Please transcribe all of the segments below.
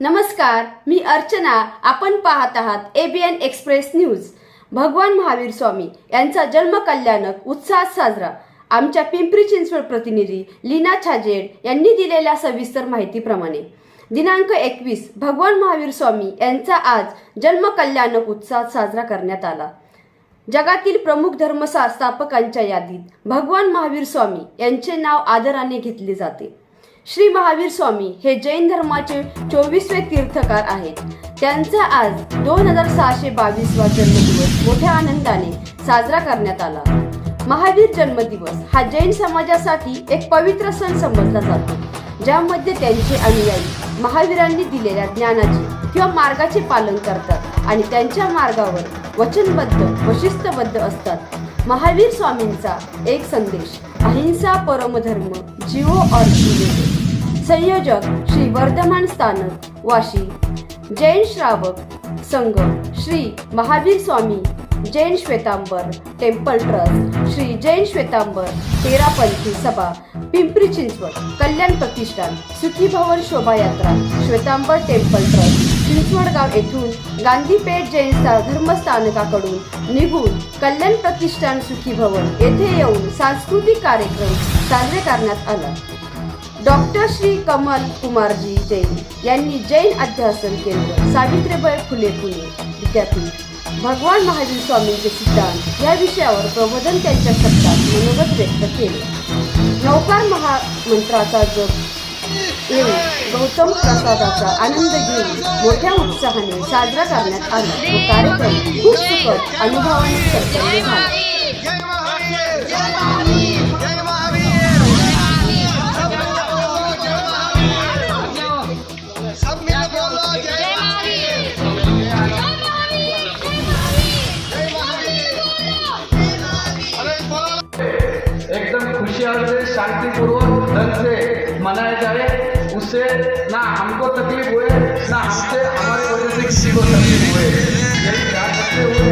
नमस्कार मी अर्चना. आपण पाहत आहात एबीएन एक्सप्रेस न्यूज भगवान महावीर स्वामी यांचा जन्म कल्याणक उत्साहात साजरा. आमच्या पिंपरी चिंचवड प्रतिनिधी लीना छाजेड यांनी दिलेल्या सविस्तर माहितीप्रमाणे. दिनांक एकवीस भगवान महावीर स्वामी यांचा आज जन्म कल्याणक उत्साहात साजरा करण्यात आला. जगातील प्रमुख धर्मसंस्थापकांच्या यादीत भगवान महावीर स्वामी यांचे नाव आदराने घेतले जाते. श्री महावीर स्वामी हे जैन धर्माचे चोवीसवे तीर्थकार आहेत. त्यांचा आज दोन हजार सहाशे बावीसवा जन्मदिवस मोठ्या आनंदाने साजरा करण्यात आला. महावीर जन्मदिवस हा जैन समाजासाठी एक पवित्र सण समजला जातो ज्यामध्ये त्यांचे अनुयायी महावीरांनी दिलेल्या ज्ञानाचे किंवा मार्गाचे पालन करतात आणि त्यांच्या मार्गावर वचनबद्ध व शिस्तबद्ध असतात. महावीर स्वामींचा एक संदेश अहिंसा परमधर्म जीवो और संयोजक श्री वर्धमान स्थानक वाशी. जैन श्रावक संघ श्री महावीर स्वामी जैन श्वेतांबर टेम्पल ट्रस्ट श्री जैन श्वेतांबर तेरापंथी सभा पिंपरी चिंचवड कल्याण प्रतिष्ठान सुखी भवन शोभायात्रा श्वेतांबर टेम्पल ट्रस्ट. चिंचवडगाव येथून गांधीपेठ जैन धर्मस्थानकाकडून निघून कल्याण प्रतिष्ठान सुखी भवन येथे येऊन सांस्कृतिक कार्यक्रम साजरे करण्यात आला. डॉक्टर श्री कमल कुमारजी जैन यांनी जैन अध्यासन केंद्र सावित्रीबाई फुले पुणे. विद्यापीठ. भगवान महावीर स्वामींचे सिद्धांत या विषयावर प्रबोधन त्यांच्या शब्दात मनोगत व्यक्त केले. नौकार महामंत्राचा जप येऊन गौतम प्रसादाचा आनंद घेऊन मोठ्या उत्साहाने साजरा करण्यात आला. तो कार्यक्रम खूप सुखद अनुभवाने संपन्न झाला. एकदम खुशी से शांतिपूर्वक ढंग से मनाया जाए उससे ना हमको तकलीफ़ हुए, ना हमसे हमारे वजह से किसी को तकलीफ़ हुए। यही ध्यान रखते हुए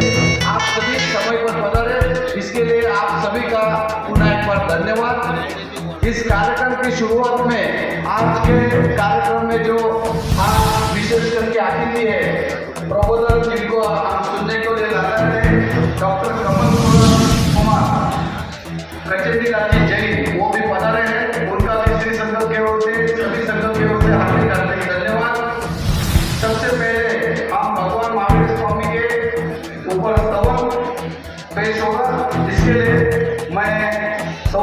आप सभी समय पर इसके लिए आप सभी का पुनः एक बार धन्यवाद। इस कार्यक्रम की शुरुआत में आज के कार्यक्रम में जो विशेष करके अतिथि है प्रबोधन जिनको हम सुनने को ले हैं, डॉक्टर कीमती संगम तो की ओर से हाजिर करते हैं। धन्यवाद। सबसे पहले हम भगवान महावीर के ऊपर पेश होगा। इसके लिए मैं सौ